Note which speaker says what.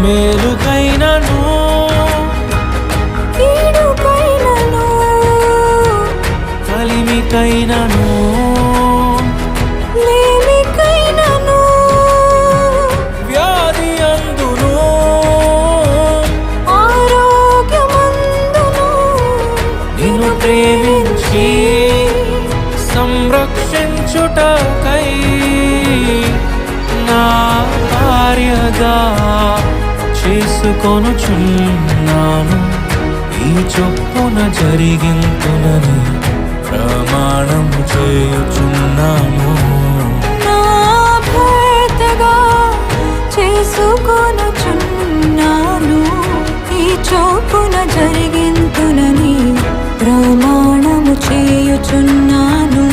Speaker 1: మేలుకైనను.
Speaker 2: కీడుకైనను.
Speaker 1: కలిమికైనను.
Speaker 2: లేమికైనను
Speaker 1: వ్యాధి అందును
Speaker 2: ఆరోగ్యమందును.
Speaker 1: నిన్ను ప్రేమించి సంరక్షించుటకై నా భార్యగా చేసుకొనుచున్నాను ఈ చొప్పున జరిగింతునని ప్రమాణం చేయుచున్నాను.
Speaker 2: నా చేసుకొనుచున్నాను. ఈ చొప్పున జరిగింతునని ప్రమాణము చేయుచున్నాను.